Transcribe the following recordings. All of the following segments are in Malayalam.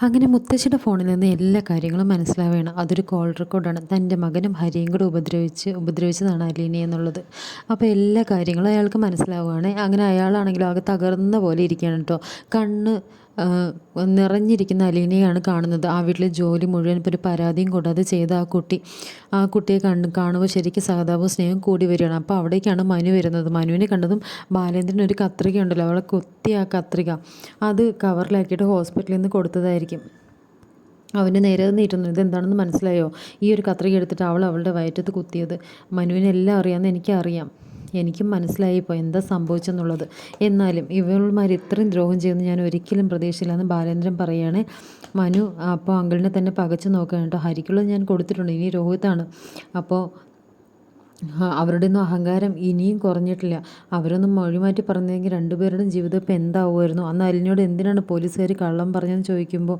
അങ്ങനെ മുത്തശ്ശിയുടെ ഫോണിൽ നിന്ന് എല്ലാ കാര്യങ്ങളും മനസ്സിലാവുകയാണ്. അതൊരു കോൾ റെക്കോർഡാണ് തന്റെ മകനും ഹരിയും കൂടെ ഉപദ്രവിച്ച് ഉപദ്രവിച്ചതാണ് അലീന എന്നുള്ളത്. അപ്പോൾ എല്ലാ കാര്യങ്ങളും അയാൾക്ക് മനസ്സിലാവുകയാണ്. അങ്ങനെ അയാളാണെങ്കിലും ആകെ തകർന്ന പോലെ ഇരിക്കുകയാണ് കേട്ടോ. കണ്ണ് നിറഞ്ഞിരിക്കുന്ന അലീനയാണ് കാണുന്നത്. ആ വീട്ടിലെ ജോലി മുഴുവൻ ഇപ്പോൾ ഒരു പരാതിയും കൂടാതെ ചെയ്ത ആ കുട്ടി. ആ കുട്ടിയെ കണ്ട് കാണുമ്പോൾ ശരിക്കും സഹതാപവും സ്നേഹം കൂടി വരികയാണ്. അപ്പോൾ അവിടേക്കാണ് മനു വരുന്നത്. മനുവിനെ കണ്ടതും ബാലേന്ദ്രൻ ഒരു കത്രിക ഉണ്ടല്ലോ. അവളെ കുത്തി ആ കത്രിക. അത് കവറിലാക്കിയിട്ട് ഹോസ്പിറ്റലിൽ നിന്ന് കൊടുത്തതായിരിക്കും. അവന്റെ നേരെ നീട്ടുന്നു ഇതെന്താണെന്ന് മനസ്സിലായോ? ഈ ഒരു കത്രിക എടുത്തിട്ട് അവൾ അവളുടെ വയറ്റത്ത് കുത്തിയത്. മനുവിനെല്ലാം അറിയാമെന്ന് എനിക്കറിയാം. എനിക്കും മനസ്സിലായിപ്പോൾ എന്താ സംഭവിച്ചെന്നുള്ളത്. എന്നാലും ഇവൾമാർ ഇത്രയും ദ്രോഹം ചെയ്യുമെന്ന് ഞാൻ ഒരിക്കലും പ്രതീക്ഷയില്ലെന്ന് ബാലേന്ദ്രൻ പറയുകയാണ്. മനു അപ്പോൾ അങ്കിളിനെ തന്നെ പകച്ചു നോക്കുകയാണ് കേട്ടോ. ഹരിക്കുള്ളത് ഞാൻ കൊടുത്തിട്ടുണ്ട്. ഇനി രോഹിതാണ് അപ്പോൾ അവരുടെ ഒന്നും അഹങ്കാരം ഇനിയും കുറഞ്ഞിട്ടില്ല. അവരൊന്നും മൊഴി മാറ്റി പറഞ്ഞെങ്കിൽ രണ്ടുപേരുടെയും ജീവിതം ഇപ്പം എന്താവുമായിരുന്നു? അന്ന് അലിനോട് എന്തിനാണ് പോലീസുകാർ കള്ളം പറഞ്ഞെന്ന് ചോദിക്കുമ്പോൾ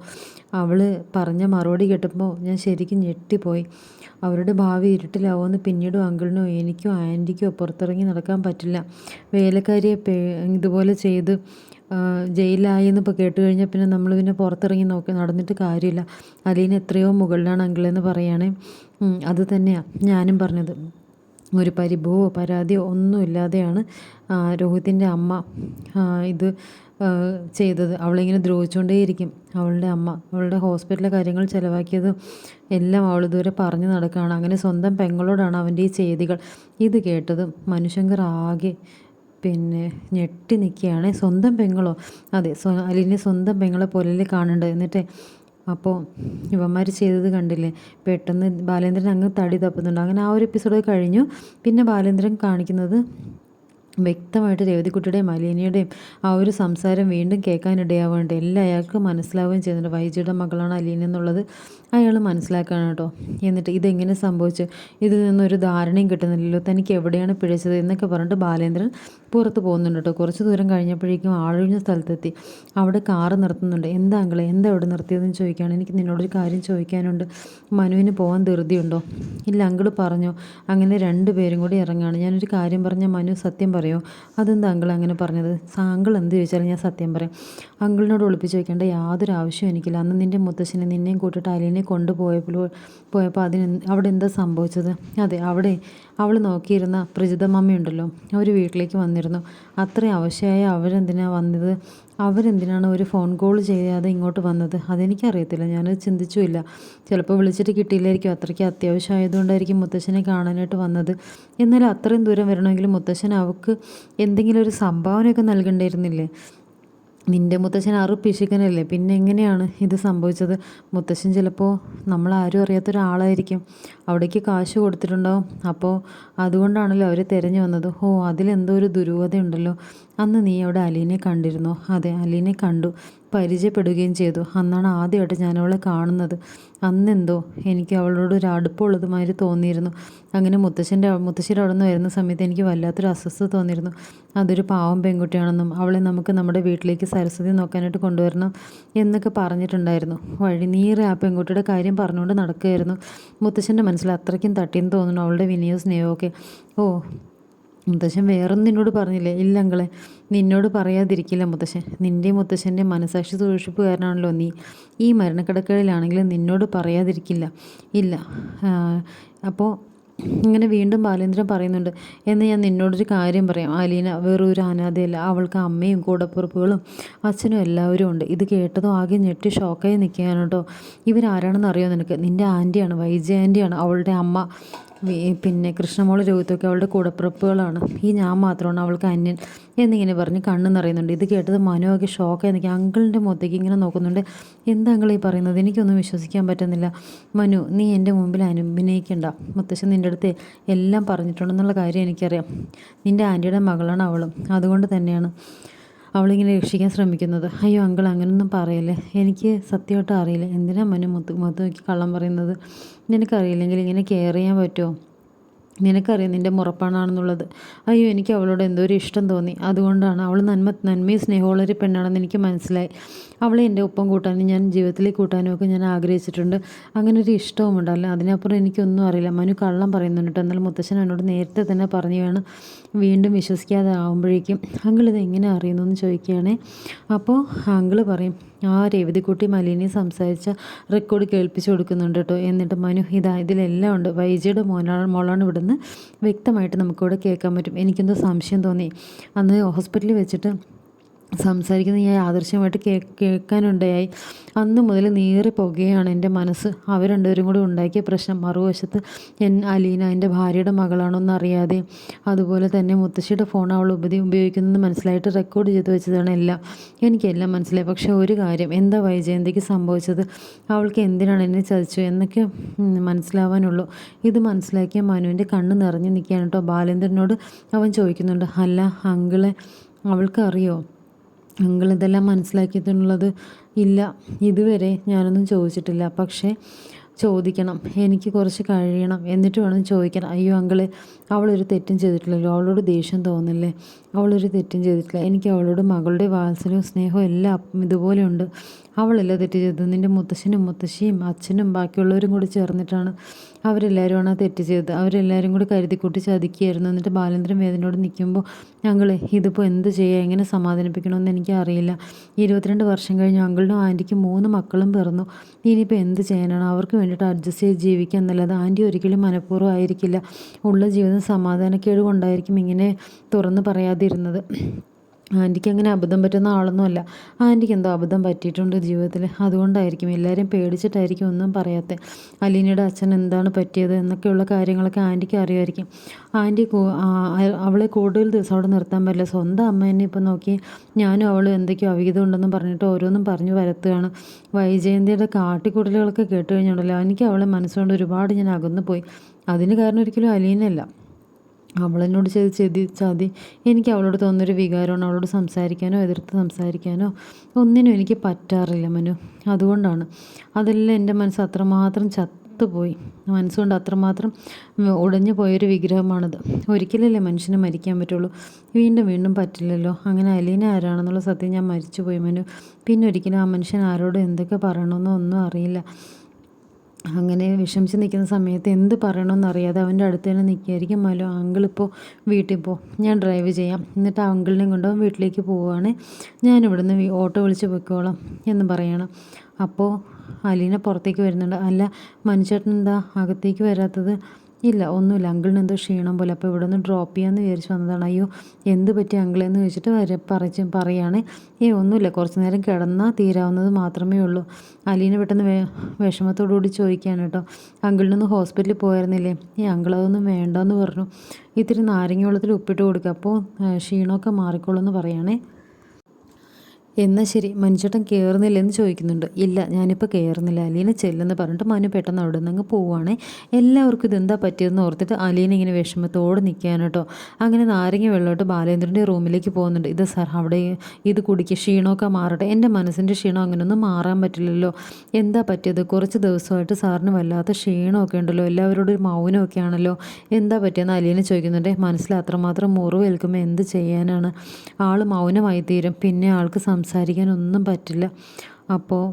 അവൾ പറഞ്ഞ മറുപടി കേട്ടപ്പോൾ ഞാൻ ശരിക്കും ഞെട്ടിപ്പോയി. അവരുടെ ഭാവി ഇരുട്ടിലാവുമെന്ന് പിന്നീടും അങ്കിളിനോ എനിക്കോ ആന്റിക്കോ പുറത്തിറങ്ങി നടക്കാൻ പറ്റില്ല. വേലക്കാരിയെ ഇതുപോലെ ചെയ്ത് ജയിലായി എന്നിപ്പോൾ കേട്ട് കഴിഞ്ഞാൽ പിന്നെ നമ്മൾ പിന്നെ പുറത്തിറങ്ങി നോക്കി നടന്നിട്ട് കാര്യമില്ല. അലീന എത്രയോ മുകളിലാണ് അങ്കിളെന്ന് പറയുകയാണെ അത് തന്നെയാണ് ഞാനും പറഞ്ഞത്. ഒരു പരിഭവമോ പരാതിയോ ഒന്നുമില്ലാതെയാണ് രോഹിത്തിന്റെ അമ്മ ഇത് ചെയ്തത്. അവളിങ്ങനെ ദ്രോഹിച്ചുകൊണ്ടേയിരിക്കും അവളുടെ അമ്മ അവളുടെ ഹോസ്പിറ്റലിലെ കാര്യങ്ങൾ ചിലവാക്കിയതും എല്ലാം അവൾ ഇതുവരെ പറഞ്ഞു നടക്കുകയാണ്. അങ്ങനെ സ്വന്തം പെങ്ങളോടാണ് അവന്റെ ഈ ചെയ്തികൾ. ഇത് കേട്ടതും മനുശങ്കർ ആകെ പിന്നെ ഞെട്ടി നിൽക്കുകയാണ്. സ്വന്തം പെങ്ങളോ? അതെ അലിനെ സ്വന്തം പെങ്ങളെ പോലെ കാണേണ്ടത് എന്നിട്ട് അപ്പോൾ ഇവന്മാർ ചെയ്തത് കണ്ടില്ലേ? പെട്ടെന്ന് ബാലേന്ദ്രൻ അങ്ങ് തടി തപ്പുന്നുണ്ട്. അങ്ങനെ ആ ഒരു എപ്പിസോഡ് കഴിഞ്ഞു. പിന്നെ ബാലേന്ദ്രൻ കാണിക്കുന്നത് വ്യക്തമായിട്ട് രേവതിക്കുട്ടിയുടെയും അലീനയുടെയും ആ ഒരു സംസാരം വീണ്ടും കേൾക്കാനിടയാവേണ്ട എല്ലാം അയാൾക്ക് മനസ്സിലാവുകയും ചെയ്യുന്നുണ്ട്. വൈജിയുടെ മകളാണ് അലീന എന്നുള്ളത് അയാൾ മനസ്സിലാക്കുകയാണ് കേട്ടോ. എന്നിട്ട് ഇതെങ്ങനെ സംഭവിച്ചു? ഇതിൽ നിന്നൊരു ധാരണയും കിട്ടുന്നില്ലല്ലോ. തനിക്ക് എവിടെയാണ് പിഴച്ചത് എന്നൊക്കെ പറഞ്ഞിട്ട് ബാലേന്ദ്രൻ പുറത്ത് പോകുന്നുണ്ട് കേട്ടോ. കുറച്ച് ദൂരം കഴിഞ്ഞപ്പോഴേക്കും ആളൊഴിഞ്ഞ സ്ഥലത്തെത്തി. അവിടെ കാറ് നിർത്തുന്നുണ്ട്. എന്താ അങ്കളെ എന്താ അവിടെ നിർത്തിയതെന്ന് ചോദിക്കുകയാണ്. എനിക്ക് നിന്നോടൊരു കാര്യം ചോദിക്കാനുണ്ട്. മനുവിന് പോകാൻ ധൃതിയുണ്ടോ? ഇല്ല അങ്കിൾ പറഞ്ഞു. അങ്ങനെ രണ്ട് പേരും കൂടി ഇറങ്ങുകയാണ് ഞാനൊരു കാര്യം പറഞ്ഞ മനു സത്യം പറയോ? അതെന്താ അങ്കിൾ അങ്ങനെ പറഞ്ഞത്? അങ്കിൾ എന്ത് ചോദിച്ചാലും ഞാൻ സത്യം പറയാം. അങ്കിളിനോട് ഒളിപ്പിച്ച് ചോദിക്കേണ്ട യാതൊരു ആവശ്യവും എനിക്കില്ല. അന്ന് നിന്റെ മുത്തശ്ശനെ നിന്നെയും കൂട്ടിയിട്ട് അലീനെ കൊണ്ടുപോയപ്പോൾ പോയപ്പോൾ അതിന് അവിടെ എന്താ സംഭവിച്ചത്? അതെ അവിടെ അവൾ നോക്കിയിരുന്ന പ്രജിത മമ്മയുണ്ടല്ലോ അവർ വീട്ടിലേക്ക് വന്നിരുന്നു. അത്രയും അവശയായി അവരെന്തിനാണ് വന്നത്? അവരെന്തിനാണ് ഒരു ഫോൺ കോൾ ചെയ്യാതെ ഇങ്ങോട്ട് വന്നത്? അതെനിക്കറിയത്തില്ല ഞാൻ ചിന്തിച്ചുമില്ല. ചിലപ്പോൾ വിളിച്ചിട്ട് കിട്ടിയില്ലായിരിക്കും അത്രയ്ക്ക് അത്യാവശ്യമായതുകൊണ്ടായിരിക്കും മുത്തശ്ശനെ കാണാനായിട്ട് വന്നത്. എന്നാൽ അത്രയും ദൂരം വരണമെങ്കിൽ മുത്തശ്ശൻ അവൾക്ക് എന്തെങ്കിലും ഒരു സംഭാവനയൊക്കെ നൽകേണ്ടിയിരുന്നില്ലേ? നിന്റെ മുത്തശ്ശൻ അറു പിശുക്കനല്ലേ പിന്നെ എങ്ങനെയാണ് ഇത് സംഭവിച്ചത്? മുത്തശ്ശൻ ചിലപ്പോൾ ആരും അറിയാത്ത ഒരാളായിരിക്കും. അവിടേക്ക് കാശ് കൊടുത്തിട്ടുണ്ടാവും. അപ്പോൾ അതുകൊണ്ടാണല്ലോ അവർ തിരഞ്ഞു വന്നത്. ഓ അതിലെന്തോ ഒരു ദുരൂഹതയുണ്ടല്ലോ. അന്ന് നീ അവിടെ അലീനെ കണ്ടിരുന്നോ? അതെ അലീനെ കണ്ടു. പരിചയപ്പെടുകയും ചെയ്തു. അന്നാണ് ആദ്യമായിട്ട് ഞാൻ അവളെ കാണുന്നത്. അന്നെന്തോ എനിക്ക് അവളോട് ഒരു അടുപ്പമുള്ളതുമാതിരി തോന്നിയിരുന്നു. അങ്ങനെ മുത്തശ്ശന്റെ മുത്തശ്ശിയുടെ അവിടെ നിന്ന് വരുന്ന സമയത്ത് എനിക്ക് വല്ലാത്തൊരു അസ്വസ്ഥത തോന്നിയിരുന്നു. അതൊരു പാവം പെൺകുട്ടിയാണെന്നും അവളെ നമുക്ക് നമ്മുടെ വീട്ടിലേക്ക് സരസ്വതി നോക്കാനായിട്ട് കൊണ്ടുവരണം എന്നൊക്കെ പറഞ്ഞിട്ടുണ്ടായിരുന്നു. വഴിനീറെ ആ പെൺകുട്ടിയുടെ കാര്യം പറഞ്ഞുകൊണ്ട് നടക്കുകയായിരുന്നു. മുത്തശ്ശന്റെ മനസ്സിൽ അത്രയ്ക്കും തട്ടിയെന്ന് തോന്നുന്നു അവളുടെ വിനയവും സ്നേഹമൊക്കെ ഓ മുത്തശ്ശൻ വേറൊന്നും നിന്നോട് പറഞ്ഞില്ലേ? ഇല്ല അങ്കളെ നിന്നോട് പറയാതിരിക്കില്ല മുത്തശ്ശൻ. നിന്റെ മുത്തശ്ശന്റെ മനസാക്ഷി സൂക്ഷിപ്പ് കാരണമാണല്ലോ നീ. ഈ മരണക്കിടക്കകളിലാണെങ്കിലും നിന്നോട് പറയാതിരിക്കില്ല. ഇല്ല. അപ്പോൾ ഇങ്ങനെ വീണ്ടും ബാലേന്ദ്രൻ പറയുന്നുണ്ട്. എന്ന് ഞാൻ നിന്നോടൊരു കാര്യം പറയാം. അലീന വേറൊരു അനാഥയല്ല. അവൾക്ക് അമ്മയും കൂടപ്പുറപ്പുകളും അച്ഛനും എല്ലാവരും ഉണ്ട്. ഇത് കേട്ടതും ആകെ ഞെട്ടി ഷോക്കായി നിൽക്കുകയാണ് കേട്ടോ. ഇവരാരാണെന്ന് അറിയോ നിനക്ക്? നിന്റെ ആന്റിയാണ് വൈജയ ആന്റിയാണ് അവളുടെ അമ്മ. പിന്നെ കൃഷ്ണമോൾ രോഹിത്തൊക്കെ അവളുടെ കൂടപ്പിറപ്പുകളാണ്. ഈ ഞാൻ മാത്രമാണ് അവൾക്ക് അന്യൻ എന്നിങ്ങനെ പറഞ്ഞ് കണ്ണ് നിറയുന്നുണ്ട്. ഇത് കേട്ടത് മനോഹൊക്കെ ഷോക്കായി നിൽക്കുക അങ്കിളിന്റെ മുഖത്തേക്ക് ഇങ്ങനെ നോക്കുന്നുണ്ട്. എന്താ അങ്കിൾ ഈ പറയുന്നത്? എനിക്കൊന്നും വിശ്വസിക്കാൻ പറ്റുന്നില്ല. മനു നീ എന്റെ മുമ്പിൽ അനുഭിനയിക്കണ്ട. മുത്തശ്ശൻ നിന്റെ അടുത്ത് എല്ലാം പറഞ്ഞിട്ടുണ്ടെന്നുള്ള കാര്യം എനിക്കറിയാം. നിന്റെ ആന്റിയുടെ മകളാണ് അവളും. അതുകൊണ്ട് തന്നെയാണ്. അവളിങ്ങനെ രക്ഷിക്കാൻ ശ്രമിക്കുന്നത്. അയ്യോ അങ്കിൾ അങ്ങനൊന്നും പറയല്ലേ. എനിക്ക് സത്യമായിട്ട് അറിയില്ല. എന്തിനാ മനു മുത്ത് മുഖത്ത് നോക്കി കള്ളം പറയുന്നത്? നിനക്കറിയില്ലെങ്കിൽ ഇങ്ങനെ കെയർ ചെയ്യാൻ പറ്റുമോ? നിനക്കറിയാം നിന്റെ മുറപ്പാണാണെന്നുള്ളത്. അയ്യോ എനിക്ക് അവളോട് എന്തോ ഒരു ഇഷ്ടം തോന്നി. അതുകൊണ്ടാണ് അവൾ നന്മ നന്മയും സ്നേഹമുള്ളൊരു പെണ്ണാണെന്ന് എനിക്ക് മനസ്സിലായി. അവളെ എന്റെ ഒപ്പം കൂട്ടാനും ഞാൻ ജീവിതത്തിൽ കൂട്ടാനും ഒക്കെ ഞാൻ ആഗ്രഹിച്ചിട്ടുണ്ട്. അങ്ങനെ ഒരു ഇഷ്ടവും ഉണ്ടല്ലോ അതിനപ്പുറം എനിക്കൊന്നും അറിയില്ല. മനു കള്ളം പറയുന്നുണ്ട് എന്നാൽ മുത്തശ്ശൻ എന്നോട് നേരത്തെ തന്നെ പറഞ്ഞു വേണം വീണ്ടും വിശ്വസിക്കാതെ ആകുമ്പോഴേക്കും അങ്കിൾ ഇത് എങ്ങനെ അറിയുന്നു? എന്ന് ചോദിക്കുകയാണേ. അപ്പോൾ അങ്കിൾ പറയും ആ രേവതിക്കുട്ടി മലിനി സംസാരിച്ച റെക്കോർഡ് കേൾപ്പിച്ചു കൊടുക്കുന്നുണ്ട് കേട്ടോ. എന്നിട്ട് മനു ഇതാ ഇതിലെല്ലാം ഉണ്ട്. വൈജിയുടെ മോനാണ് മോളാണ് ഇവിടുന്ന്. വ്യക്തമായിട്ട് നമുക്കിവിടെ കേൾക്കാൻ പറ്റും. എനിക്കെന്തോ സംശയം തോന്നി. അന്ന് ഹോസ്പിറ്റലിൽ വെച്ചിട്ട് സംസാരിക്കുന്നത് ഞാൻ യാദൃശ്യമായിട്ട് കേ കേൾക്കാനുണ്ടായി അന്ന് മുതൽ നീറി പോകുകയാണ് എന്റെ മനസ്സ്. അവർ രണ്ടുപേരും കൂടി ഉണ്ടാക്കിയ പ്രശ്നം മറുവശത്ത് എൻ അലീന എന്റെ ഭാര്യയുടെ മകളാണോന്ന് അറിയാതെ. അതുപോലെ തന്നെ മുത്തശ്ശിയുടെ ഫോൺ അവൾ ഉപതി ഉപയോഗിക്കുന്നത് മനസ്സിലായിട്ട് റെക്കോർഡ് ചെയ്ത് വെച്ചതാണ് എല്ലാം. എനിക്കെല്ലാം മനസ്സിലായി. പക്ഷേ ഒരു കാര്യം എന്താ വൈജയന്തിക്ക് സംഭവിച്ചത്? അവൾക്ക് എന്തിനാണ് എന്നെ ചതിച്ചു എന്നൊക്കെ മനസ്സിലാവാനുള്ളൂ. ഇത് മനസ്സിലാക്കിയ മനുവിന്റെ കണ്ണ് നിറഞ്ഞു നിൽക്കുകയാണ് കേട്ടോ. ബാലേന്ദ്രനോട് അവൻ ചോദിക്കുന്നുണ്ട്. അല്ല അങ്കിളെ അവൾക്കറിയോ? അങ്കിൾ ഇതെല്ലാം മനസ്സിലാക്കിയിട്ടുള്ളത് ഇല്ല. ഇതുവരെ ഞാനൊന്നും ചോദിച്ചിട്ടില്ല. പക്ഷേ ചോദിക്കണം. എനിക്ക് കുറച്ച് കഴിയണം. എന്നിട്ട് വേണം ചോദിക്കണം അയ്യോ അങ്കിൾ അവളൊരു തെറ്റും ചെയ്തിട്ടില്ലല്ലോ. അവളോട് ദേഷ്യം തോന്നില്ലേ? അവളൊരു തെറ്റും ചെയ്തിട്ടില്ല. എനിക്ക് അവളോട് മകളുടെ വാത്സല്യവും സ്നേഹവും എല്ലാം ഇതുപോലെ ഉണ്ട് അവളല്ല തെറ്റ് ചെയ്തത്? നിന്റെ മുത്തശ്ശനും മുത്തശ്ശിയും അച്ഛനും ബാക്കിയുള്ളവരും കൂടി ചേർന്നിട്ടാണ് അവരെല്ലാവരുമാണ് ആ തെറ്റ് ചെയ്തത്. അവരെല്ലാവരും കൂടി കരുതിക്കൂട്ടി ചതിക്കുകയായിരുന്നു. എന്നിട്ട് ബാലേന്ദ്രൻ വേദനയോട് നിൽക്കുമ്പോൾ ഞങ്ങളെ ഇതിപ്പോൾ എന്ത് ചെയ്യുക എങ്ങനെ സമാധാനിപ്പിക്കണമെന്ന് എനിക്ക് അറിയില്ല ഇരുപത്തിരണ്ട് വർഷം കഴിഞ്ഞ് അങ്കിളിനും ആന്റിക്കും മൂന്ന് മക്കളും പിറന്നു. ഇനിയിപ്പോൾ എന്ത് ചെയ്യാനാണ്? അവർക്ക് വേണ്ടിയിട്ട് അഡ്ജസ്റ്റ് ചെയ്ത് ജീവിക്കുക എന്നല്ലാതെ ആന്റി ഒരിക്കലും മനഃപൂർവം ആയിരിക്കില്ല. ഉള്ള ജീവിതം സമാധാനക്കേട് കൊണ്ടായിരിക്കും ഇങ്ങനെ തുറന്ന് പറയാതിരുന്നത്. ആന്റിക്ക് അങ്ങനെ അബദ്ധം പറ്റുന്ന ആളൊന്നുമല്ല. ആന്റിക്ക് എന്തോ അബദ്ധം പറ്റിയിട്ടുണ്ട് ജീവിതത്തിൽ അതുകൊണ്ടായിരിക്കും എല്ലാവരും പേടിച്ചിട്ടായിരിക്കും ഒന്നും പറയാത്തത് അലീനയുടെ അച്ഛൻ എന്താണ് പറ്റിയത് എന്നൊക്കെയുള്ള കാര്യങ്ങളൊക്കെ ആന്റിക്ക് അറിയുമായിരിക്കും. ആന്റി അവളെ കൂടുതൽ ദിവസം അവിടെ നിർത്താൻ പറ്റില്ല. സ്വന്തം എന്നെ ഇപ്പം നോക്കി ഞാനും അവളും എന്തൊക്കെയോ അവിഹിതം ഉണ്ടെന്നും പറഞ്ഞിട്ട് ഓരോന്നും പറഞ്ഞു വരത്തുകയാണ്. വൈജയന്തിയുടെ കാട്ടിക്കൂടലുകളൊക്കെ കേട്ട് കഴിഞ്ഞുണ്ടല്ലോ. എനിക്ക് അവളെ മനസ്സുകൊണ്ട് ഒരുപാട് ഞാൻ അകന്നു പോയി അതിന് കാരണം ഒരിക്കലും അലീനല്ല അവളെന്നോട് ചെയ്ത് ചെതി ചതി. എനിക്ക് അവളോട് തോന്നുന്നൊരു വികാരമാണ് അവളോട് സംസാരിക്കാനോ എതിർത്ത് സംസാരിക്കാനോ ഒന്നിനും എനിക്ക് പറ്റാറില്ല മനു. അതുകൊണ്ടാണ് അതെല്ലാം എന്റെ മനസ്സ് അത്രമാത്രം ചത്തുപോയി. മനസ്സുകൊണ്ട് അത്രമാത്രം ഉടഞ്ഞു പോയൊരു വിഗ്രഹമാണത്. ഒരിക്കലല്ലേ മനുഷ്യനെ മരിക്കാൻ പറ്റുള്ളൂ. വീണ്ടും വീണ്ടും പറ്റില്ലല്ലോ. അങ്ങനെ അലീന ആരാണെന്നുള്ള സത്യം ഞാൻ മരിച്ചു പോയി മനു. പിന്നെ ഒരിക്കലും ആ മനുഷ്യൻ ആരോടും എന്തൊക്കെ പറയണമെന്നോ ഒന്നും അറിയില്ല. അങ്ങനെ വിഷമിച്ച് നിൽക്കുന്ന സമയത്ത് എന്ത് പറയണമെന്നറിയാതെ അവന്റെ അടുത്ത് തന്നെ നിൽക്കുകയായിരിക്കും. മലോ അങ്കിൾ ഇപ്പോൾ വീട്ടിൽ പോ. ഞാൻ ഡ്രൈവ് ചെയ്യാം. എന്നിട്ട് ആ അങ്കിളിനെയും വീട്ടിലേക്ക് പോവുകയാണ്. ഞാൻ ഇവിടുന്ന് ഓട്ടോ വിളിച്ച് പോയിക്കോളാം എന്ന് പറയണം. അപ്പോൾ അലീന പുറത്തേക്ക് വരുന്നുണ്ട്. അല്ല മനുച്ചേട്ടൻ എന്താ അകത്തേക്ക് വരാത്തത്? ഇല്ല ഒന്നുമില്ല. അങ്കിളിന് എന്തോ ക്ഷീണം പോലെ. അപ്പോൾ ഇവിടെ നിന്ന് ഡ്രോപ്പ് ചെയ്യാമെന്ന് വിചാരിച്ച് വന്നതാണ്. അയ്യോ എന്ത് പറ്റി അങ്കിളെന്ന് ചോദിച്ചിട്ട് വരെ പറച്ച് പറയുകയാണ് ഏ ഒന്നുമില്ല. കുറച്ച് നേരം കിടന്നാൽ തീരാവുന്നത് മാത്രമേ ഉള്ളൂ. അലീന പെട്ടെന്ന് വേ വിഷമത്തോടുകൂടി ചോദിക്കുകയാണ് കേട്ടോ. അങ്കിളിനൊന്ന് ഹോസ്പിറ്റലിൽ പോയിരുന്നില്ലേ? ഈ അങ്കിൾ അതൊന്നും വേണ്ടെന്ന് പറഞ്ഞു. ഇത്തിരി നാരങ്ങ വെള്ളത്തിൽ ഉപ്പിട്ട് കൊടുക്കുക അപ്പോൾ ക്ഷീണമൊക്കെ മാറിക്കോളൂ എന്ന് പറയുകയാണേ എന്നാൽ ശരി മനുഷ്യട്ടൻ കയറുന്നില്ലെന്ന് ചോദിക്കുന്നുണ്ട്. ഇല്ല ഞാനിപ്പോൾ കയറുന്നില്ല അലീന ചെല്ലെന്ന് പറഞ്ഞിട്ട് മനു പെട്ടെന്ന് അവിടെ നിന്ന് അങ്ങ് പോവുകയാണേ എല്ലാവർക്കും ഇതെന്താ പറ്റിയതെന്ന് ഓർത്തിട്ട് അലീന ഇങ്ങനെ വിഷമത്തോടെ നിൽക്കുകയാണ് കേട്ടോ. അങ്ങനെ നാരങ്ങ വെള്ളമായിട്ട് ബാലേന്ദ്രന്റെ റൂമിലേക്ക് പോകുന്നുണ്ട്. ഇത് സാർ അവിടെ ഇത് കുടിക്കുക ക്ഷീണമൊക്കെ മാറട്ടെ. എന്റെ മനസ്സിന്റെ ക്ഷീണം അങ്ങനെയൊന്നും മാറാൻ പറ്റില്ലല്ലോ. എന്താ പറ്റിയത്? കുറച്ച് ദിവസമായിട്ട് സാറിന് വല്ലാത്ത ക്ഷീണമൊക്കെ ഉണ്ടല്ലോ. എല്ലാവരോടും ഒരു മൗനമൊക്കെ ആണല്ലോ. എന്താ പറ്റിയെന്ന് അലീന ചോദിക്കുന്നുണ്ട്. മനസ്സിൽ അത്രമാത്രം മുറിവേൽക്കുമ്പോൾ എന്ത് ചെയ്യാനാണ്? ആൾ മൗനമായി തീരും പിന്നെ ആൾക്ക് സംസാരിക്കാനൊന്നും പറ്റില്ല. അപ്പോൾ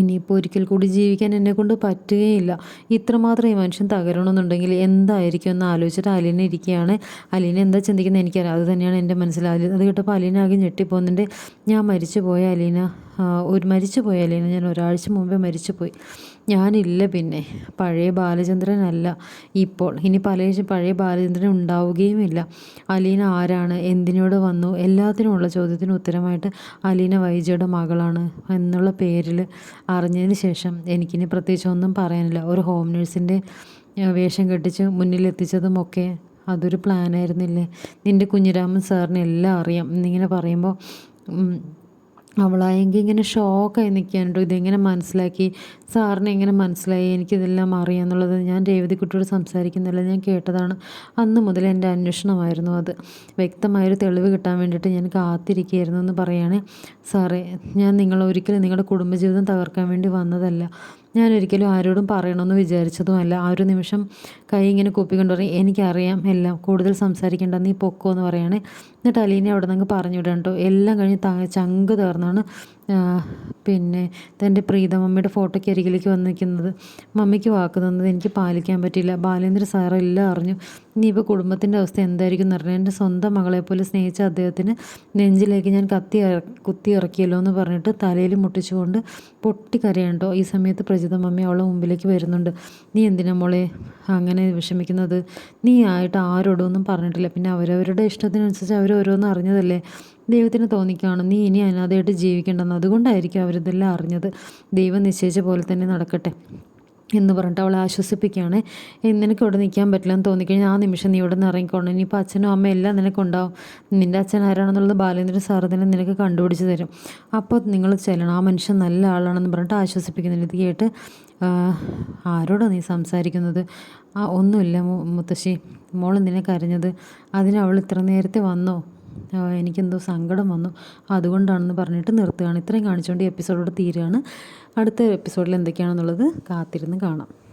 ഇനിയിപ്പോൾ ഒരിക്കൽ കൂടി ജീവിക്കാൻ എന്നെ കൊണ്ട് പറ്റുകയില്ല. ഇത്രമാത്രം ഈ മനുഷ്യൻ തകരണമെന്നുണ്ടെങ്കിൽ എന്തായിരിക്കും എന്ന് ആലോചിച്ചിട്ട് അലീന ഇരിക്കുകയാണ്. അലീന എന്താ ചിന്തിക്കുന്നത് എനിക്കറിയാം. അത് തന്നെയാണ് എന്റെ മനസ്സിൽ അലീന അത് കേട്ടപ്പോൾ അലീന ആകെ ഞെട്ടിപ്പോകുന്നുണ്ട്. ഞാൻ മരിച്ചു പോയ അലീന ഒരു മരിച്ചു പോയ അലീന ഞാൻ ഒരാഴ്ച മുമ്പേ മരിച്ചു പോയി ഞാനില്ല പിന്നെ. പഴയ ബാലചന്ദ്രനല്ല ഇപ്പോൾ. ഇനി പല പഴയ ബാലചന്ദ്രൻ ഉണ്ടാവുകയുമില്ല. അലീന ആരാണ്? എന്തിനോട് വന്നു? എല്ലാത്തിനുമുള്ള ചോദ്യത്തിന് ഉത്തരമായിട്ട് അലീന വൈജയുടെ മകളാണ് എന്നുള്ള പേരിൽ അറിഞ്ഞതിന് ശേഷം എനിക്കിനി പ്രത്യേകിച്ച് ഒന്നും പറയാനില്ല. ഒരു ഹോം നേഴ്സിന്റെ വേഷം കെട്ടിച്ച് മുന്നിലെത്തിച്ചതുമൊക്കെ അതൊരു പ്ലാനായിരുന്നില്ലേ നിന്റെ കുഞ്ഞിരാമൻ സാറിന് എല്ലാം അറിയാം. എന്നിങ്ങനെ പറയുമ്പോൾ അവളായെങ്കിൽ ഇങ്ങനെ ഷോക്കായി നിൽക്കാനുണ്ടോ ഇതെങ്ങനെ മനസ്സിലാക്കി? സാറിനെ എങ്ങനെ മനസ്സിലായി? എനിക്കിതെല്ലാം അറിയാമെന്നുള്ളത് ഞാൻ രേവതിക്കുട്ടിയോട് സംസാരിക്കുന്നില്ല ഞാൻ കേട്ടതാണ്. അന്ന് മുതൽ എന്റെ അന്വേഷണമായിരുന്നു അത്. വ്യക്തമായൊരു തെളിവ് കിട്ടാൻ വേണ്ടിയിട്ട് ഞാൻ കാത്തിരിക്കുകയായിരുന്നു എന്ന് പറയുകയാണെ. സാറേ ഞാൻ നിങ്ങൾ ഒരിക്കലും നിങ്ങളുടെ കുടുംബജീവിതം തകർക്കാൻ വേണ്ടി വന്നതല്ല. ഞാൻ ഒരിക്കലും ആരോടും പറയണമെന്ന് വിചാരിച്ചതുമല്ല. ആ ഒരു നിമിഷം കൈ ഇങ്ങനെ കൂപ്പിക്കൊണ്ട് പറയും എനിക്കറിയാം എല്ലാം. കൂടുതൽ സംസാരിക്കേണ്ട. നീ പൊക്കോ എന്ന് പറയുകയാണെ. എന്നിട്ട് അലീനെ അവിടെ നിന്ന് പറഞ്ഞു വിടാം കേട്ടോ. എല്ലാം കഴിഞ്ഞ് ചങ്ക് തീർന്ന വന്നാണ് പിന്നെ തന്റെ പ്രീതമമ്മയുടെ ഫോട്ടോയ്ക്ക് അരികിലേക്ക് വന്ന് നിൽക്കുന്നത് മമ്മിക്ക് വാക്ക് തന്നത് എനിക്ക് പാലിക്കാൻ പറ്റില്ല. ബാലേന്ദ്ര സാറ് എല്ലാം അറിഞ്ഞു. ഇനിയിപ്പോൾ കുടുംബത്തിന്റെ അവസ്ഥ എന്തായിരിക്കും എന്ന് പറഞ്ഞാൽ എന്റെ സ്വന്തം മകളെപ്പോലെ സ്നേഹിച്ച അദ്ദേഹത്തിന് നെഞ്ചിലേക്ക് ഞാൻ കത്തി കുത്തി ഇറക്കിയല്ലോ എന്ന് പറഞ്ഞിട്ട് തലയിൽ മുട്ടിച്ചുകൊണ്ട് പൊട്ടിക്കരയുണ്ടോ ഈ സമയത്ത് പ്രജിത മമ്മി അവളെ മുമ്പിലേക്ക് വരുന്നുണ്ട്. നീ എന്തിനാ മോളെ അങ്ങനെ വിഷമിക്കുന്നത്? നീ ആയിട്ട് ആരോടൊന്നും പറഞ്ഞിട്ടില്ല. പിന്നെ അവരവരുടെ ഇഷ്ടത്തിനനുസരിച്ച് അവർ ഓരോന്നും അറിഞ്ഞതല്ലേ? ദൈവത്തിന് തോന്നിക്കാണ് നീ ഇനി അനാഥയായിട്ട് ജീവിക്കേണ്ടെന്ന്. അതുകൊണ്ടായിരിക്കും അവരിതെല്ലാം അറിഞ്ഞത്. ദൈവം നിശ്ചയിച്ച പോലെ തന്നെ നടക്കട്ടെ എന്ന് പറഞ്ഞിട്ട് അവളെ ആശ്വസിപ്പിക്കുകയാണ്. നിനക്ക് ഇവിടെ നിൽക്കാൻ പറ്റില്ല എന്ന് തോന്നിക്കഴിഞ്ഞാൽ ആ നിമിഷം നീ ഇവിടെ നിന്ന് ഇറങ്ങിക്കോണം. ഇനിയിപ്പോൾ അച്ഛനും അമ്മയും എല്ലാം നിനക്കുണ്ടാവും. നിന്റെ അച്ഛൻ ആരാണെന്നുള്ളത് ബാലേന്ദ്രൻ സാറ് തന്നെ നിനക്ക് കണ്ടുപിടിച്ച് തരും. അപ്പോൾ നിങ്ങൾ ചെല്ലണം. ആ മനുഷ്യൻ നല്ല ആളാണെന്ന് പറഞ്ഞിട്ട് ആശ്വസിപ്പിക്കുന്നുണ്ട് ഇത് കേട്ട് ആരോടാണ് നീ സംസാരിക്കുന്നത്? ആ ഒന്നുമില്ല മുത്തശ്ശി. മോൾ നിന്നെ കരഞ്ഞത്? അതിന് അവൾ ഇത്ര നേരത്തെ വന്നോ? എനിക്കെന്തോ സങ്കടം വന്നു. അതുകൊണ്ടാണെന്ന് പറഞ്ഞിട്ട് നിർത്തുകയാണ്. ഇത്രയും കാണിച്ചുകൊണ്ട് ഈ എപ്പിസോഡോട് തീരുകയാണ്. അടുത്ത എപ്പിസോഡിൽ എന്തൊക്കെയാണെന്നുള്ളത് കാത്തിരുന്ന് കാണാം.